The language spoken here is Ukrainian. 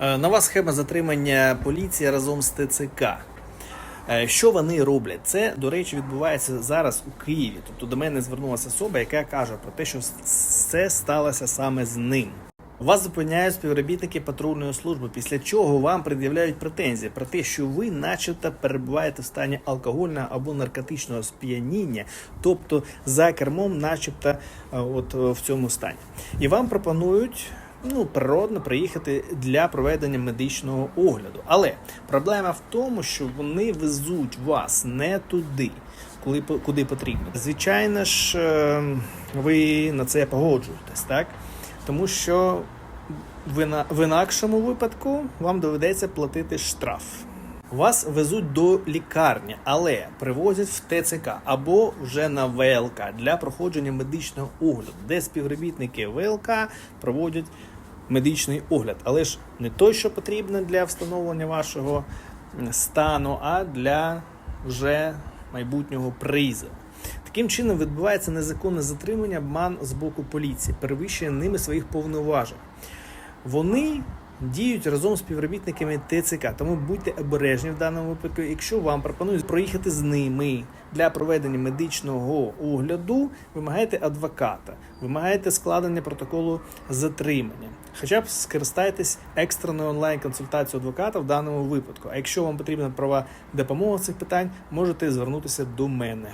Е, Нова схема затримання поліції разом з ТЦК. Е, Що вони роблять? Це, до речі, відбувається зараз у Києві. Тобто до мене звернулася особа, яка каже про те, що це сталося саме з ним. Вас зупиняють співробітники патрульної служби, після чого вам пред'являють претензії про те, що ви, начебто, перебуваєте в стані алкогольного або наркотичного сп'яніння, тобто за кермом, начебто, е, от в цьому стані. І вам пропонують ну, природно приїхати для проведення медичного огляду. Але проблема в тому, що вони везуть вас не туди, коли, куди потрібно. Звичайно ж, е, ви на це погоджуєтесь, так? Тому що в інакшому випадку вам доведеться платити штраф. Вас везуть до лікарні, але привозять в ТЦК або вже на ВЛК для проходження медичного огляду, де співробітники ВЛК проводять медичний огляд. Але ж не той, що потрібно для встановлення вашого стану, а для вже майбутнього призову. Таким чином відбувається незаконне затримання обман з боку поліції, перевищення ними своїх повноважень. Вони діють разом з співробітниками ТЦК, тому будьте обережні в даному випадку. Якщо вам пропонують проїхати з ними для проведення медичного огляду, вимагайте адвоката, вимагайте складення протоколу затримання. Хоча б скористайтесь екстреною онлайн-консультацією адвоката в даному випадку. А якщо вам потрібна права допомога цих питань, можете звернутися до мене.